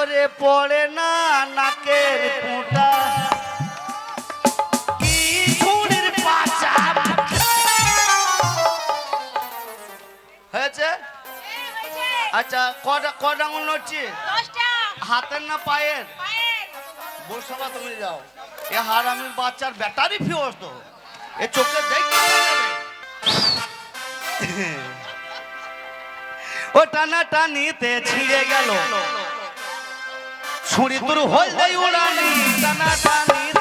জোরে পড়ে না নাকের পাচা হয়েছে? আচ্ছা কটা কটা আঙুল নড়ছে? হাতের না পায়ের? বসবা তুমি যাও। এ হারামির বাচ্চার ব্যাটারি ফিওস তো। এ চোখে যাবে। ও টানা টানিতে ছিঁড়ে গেল। ছুরি তোর হলদে উড়ানি টানা টানিতে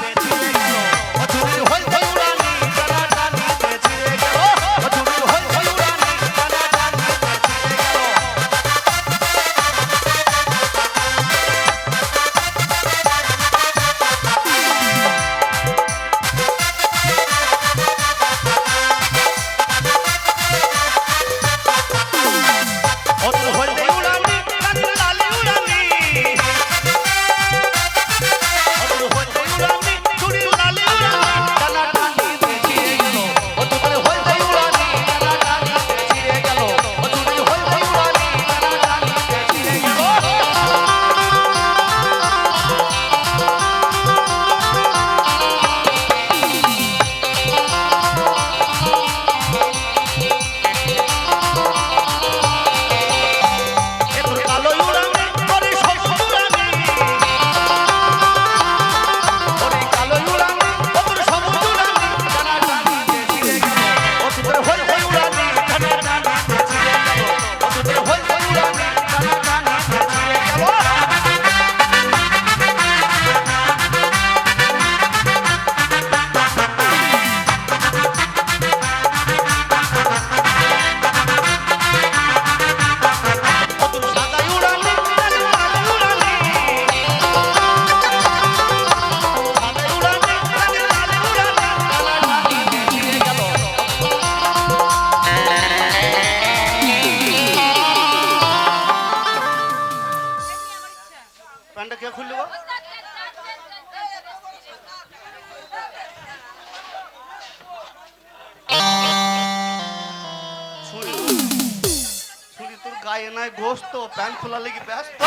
প্যান্ট খোলা লেগে ব্যস্ত?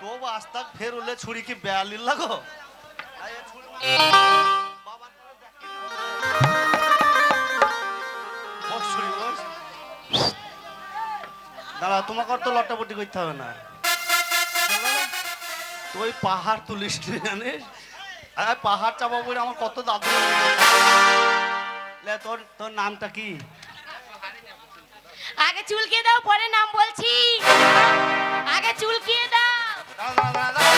তো আস্তা ফের উলে ছুরি কি বেয়ালি লাগো? বস দাঁড়া, তোমাকে তো লটাপটি করতে হবে না। তুই পাহাড় তুলিস জানিস? পাহাড় চাপা বলে আমার কত দাদু তোর তোর নামটা কি? আগে চুলকে দাও পরে নাম বলছি। আগে চুলকিয়ে দাও।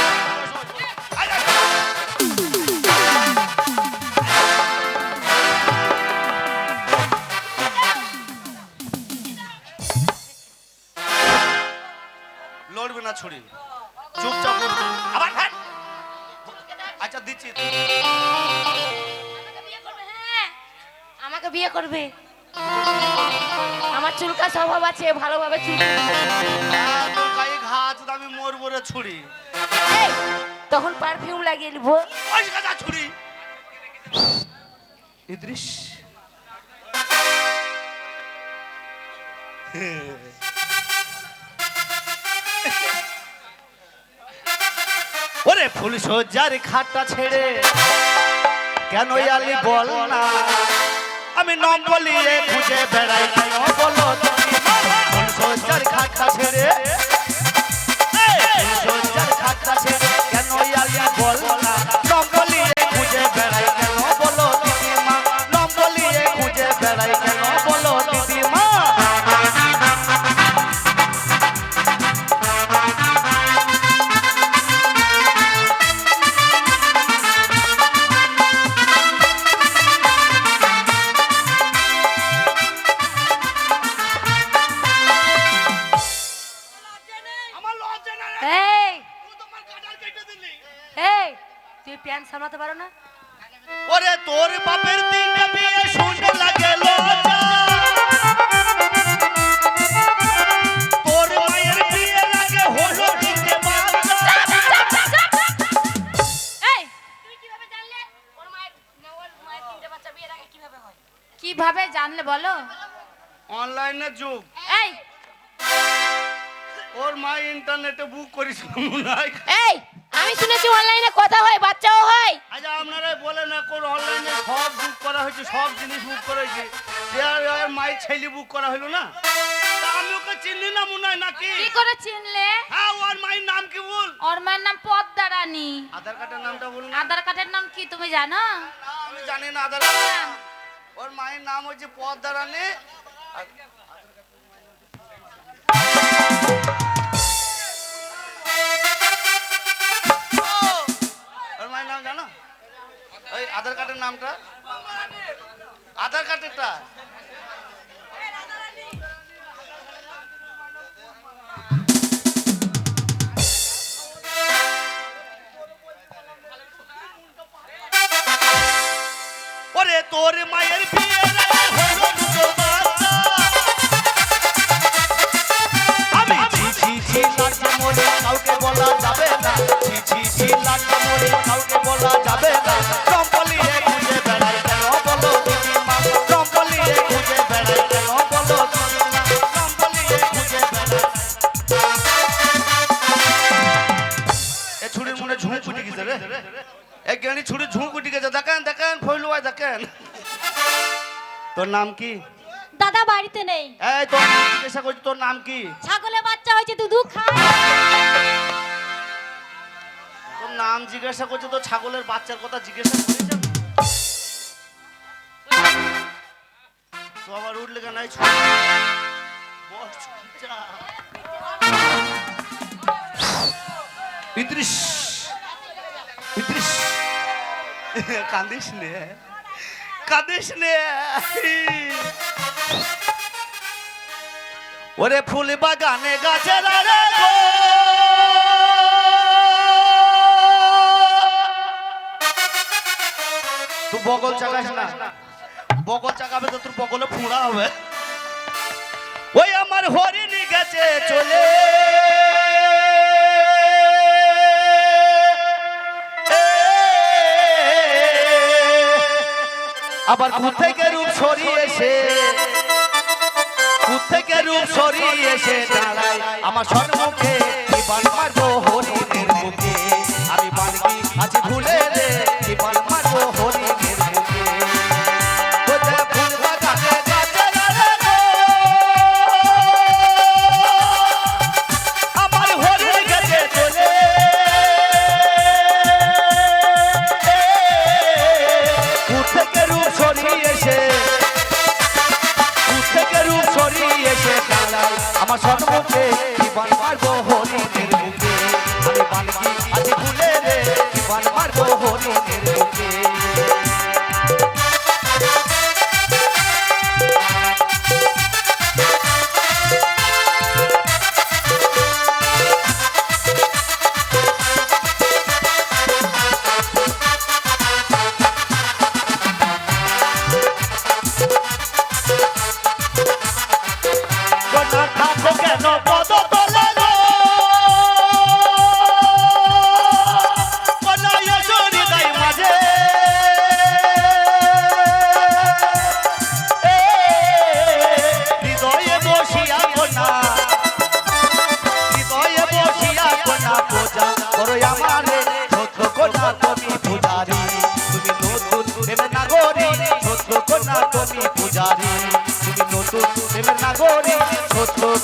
আছে ভালোভাবে চুল তোর গায়ে ঘা আছে তো আমি মরবো রে ছুরি। এই, তখন পারফিউম লাগিয়ে নিবো। ওই গাদা ছুরি। ইদ্রিস ওরে ফুল সজ্জার খাটটা ছেড়ে কেন আলি বল না? আমি নম বলিয়ে খুঁজে বেড়াই কেন বলো ফুল সজ্জার খাটটা ছেড়ে সজ্জার খাটটা ছেড়ে কেন আলি বল না। জানলে যুগ। এই। ওর মা ইন্টারনেটে বুক করেছিল মনে হয়। এই আমি শুনেছি অনলাইনে কথা হয় বাচ্চাও হয়। আচ্ছা আপনারা বলে না কোন অনলাইনে সব বুক করা হয়েছে সব জিনিস বুক করা হয়েছে। আর মায়ের ছেলে বুক করা হলো না? আমি ওকে চিনি না মনে হয় নাকি? কি করে চিনলে? হ্যাঁ ওর মায়ের নাম কি বল? ওর মায়ের নাম পদ্মা রানী। আধার কার্ডের নামটা বলুন আধার কার্ডের নাম কি তুমি জানো? আমি জানি না আধার কার্ড। ওর মায়ের নাম হচ্ছে পদ্মা রানী। নাম জানো? ওই আধার কার্ডের নামটা? আধার কার্ডেরটা? তোর নাম কি? দাদা বাড়িতে নেই। এই তোর নাম জিজ্ঞাসা করছি তোর নাম কি? ছাগলে বাচ্চা হয়েছে দুধু খায়। তোর নাম জিজ্ঞাসা করছে তো ছাগলের বাচ্চার কথা জিজ্ঞাসা করেছে তো আবার উঠলে কেন? এই। ইদ্রিস ইদ্রিস কান্দিস নে। কাঁদিস নে। ওরে ফুল বাগানে গাছের আরে গো তুই বগল চাকাস না। বগল চাকাবে তো তোর বগলে ফুঁড়া হবে। ওই আমার হরিণী গেছে চলে। আবার থেকে রূপ সরিয়েছে থেকে রূপ সরিয়েছে দাঁড়ায়। আমার সন্মুখে জীবন মারবো হরিণের মুখে।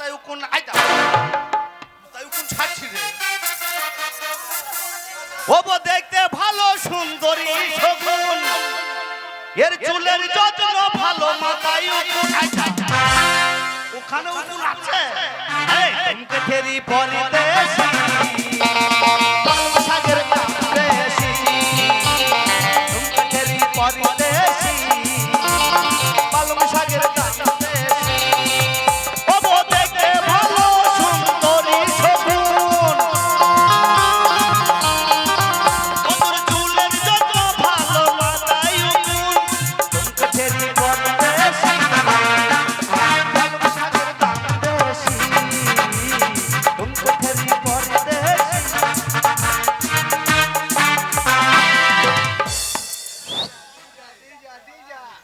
আমার মাথায় কোন আই দা ছাড়ছি রে? ওবো দেখতে ভালো সুন্দরী শগুন এর চুলের যত্ন ভালো মাথায় উকুন আই ওখানে উকুন আছে? এই তুমকে ফেরি পরিদেশি সাগর কান্দেশি তুমকে ফেরি পরিদেশি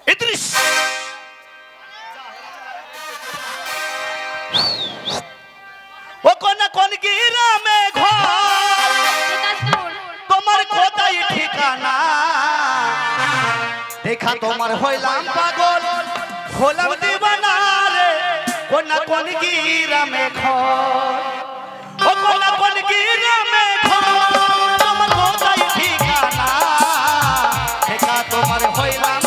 ইদ্রিস ও কোন কোন গিরামে ঘর? তোমার কোথায় ঠিকানা? দেখা তোমার হইলাম পাগল, হলাম দিবানা রে। কোন কোন গিরামে ঘর? ও কোন কোন গিরামে ঘর? তোমার কোথায় ঠিকানা? দেখা তোমার হইলাম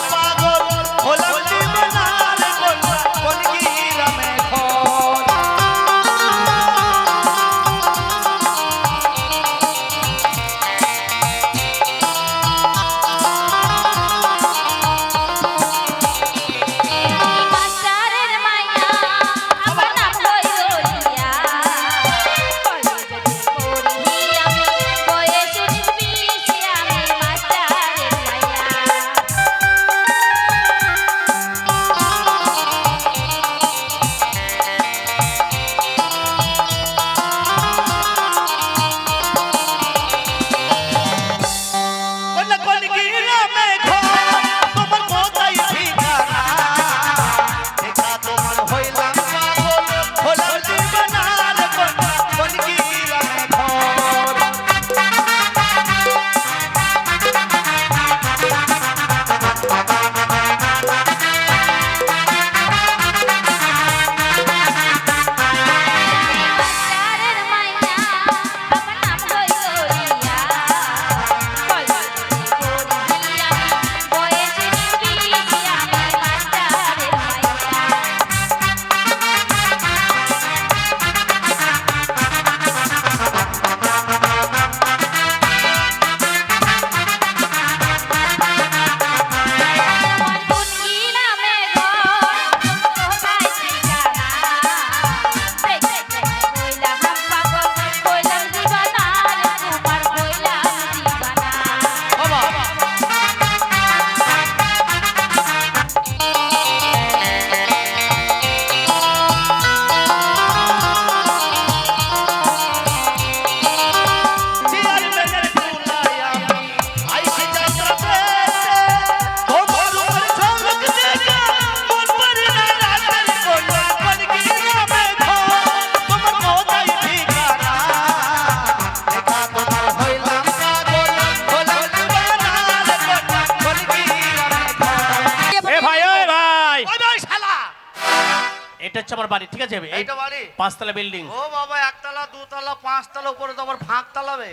আমার বাড়ি ঠিক আছে? এইটা বাড়ি? পাঁচতলা বিল্ডিং ও বাবা একতলা দুতলা পাঁচতলা উপরে তো আবার ফাঁক তালাবে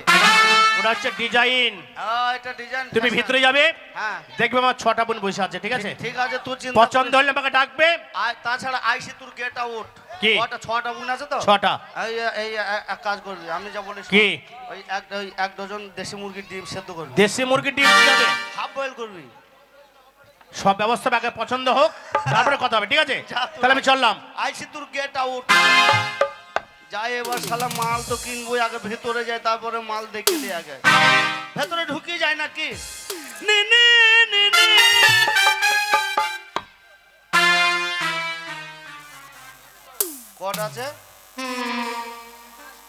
ওটা হচ্ছে ডিজাইন এটা ডিজাইন তুমি ভিতরে যাবে হ্যাঁ। দেখবে আমার ছটা বোন বসে আছে ঠিক আছে? ঠিক আছে তুই চিন্তা পছন্দ হলে আমাকে ডাকবে। আর তাছাড়া আইসি তোর গেট আউট কি? কটা ছটা গুণ আছে তো? ছটা। এই এই এক কাজ করবি আমি যা বলি কি? ওই এক ওই এক ডজন দেশি মুরগির ডিম সেদ্ধ করবি। দেশি মুরগি ডিম যাবে হাফ বয়েল করবি। সব ব্যবস্থা আগে পছন্দ হোক। তারপরে কথা হবে ঠিক আছে? তাহলে আমি চললাম। আইসি তোর গেট আউট যাই এবার শালা মাল তো কিনবো আগে ভেতরে যায় তারপরে মাল দেখে দিয়ে আগে। ভেতরে ঢুকিয়ে যায় নাকি? নি নি নি নি। কটা আছে?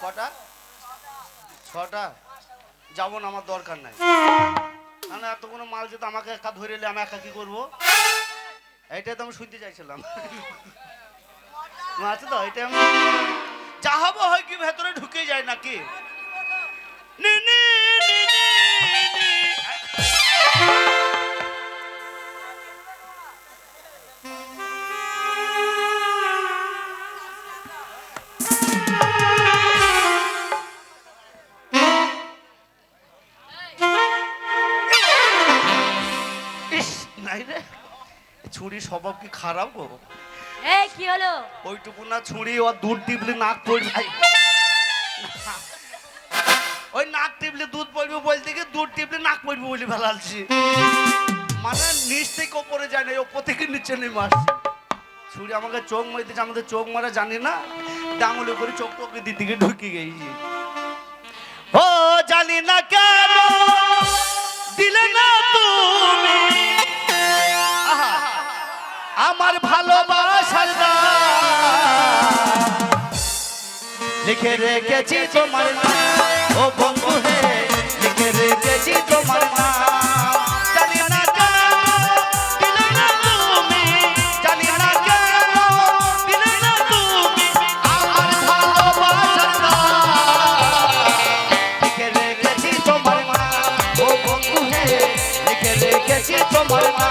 কটা? ছটা? যাব না আমার দরকার নাই। না না এতগুলো মাল যদি আমাকে একা ধরে এলে আমি একা কি করব? এইটাই তো আমি শুনতে চাইছিলাম। আছে তো, এটা আমি যা হব হয় কি ভেতরে ঢুকে যায় নাকি? নাই রে। ছুরি স্বভাব কি খারাপ গো? এই কি হলো? ওইটুকু না ছুরি ও দুধ টিপলে নাক পড়বে। ওই নাক টিপলে দুধ পড়বে বলতে গিয়ে দুধ টিপলে নাক পড়বে বলে ফেলালছি মানে নিচ থেকে ওপরে যায় না ওপর থেকে নিচে নেমে আসছে। ছুরি আমাকে চোখ মারতেছে আমাদের চোখ মারা জানি না ডাঙলে করে চোখ টোকে দিদিকে ঢুকে গেছি। ও জানি না কেন লিখে রেখেছি তোমার ও বন্ধু হে লিখে রেখেছি তোমার তোমার মা।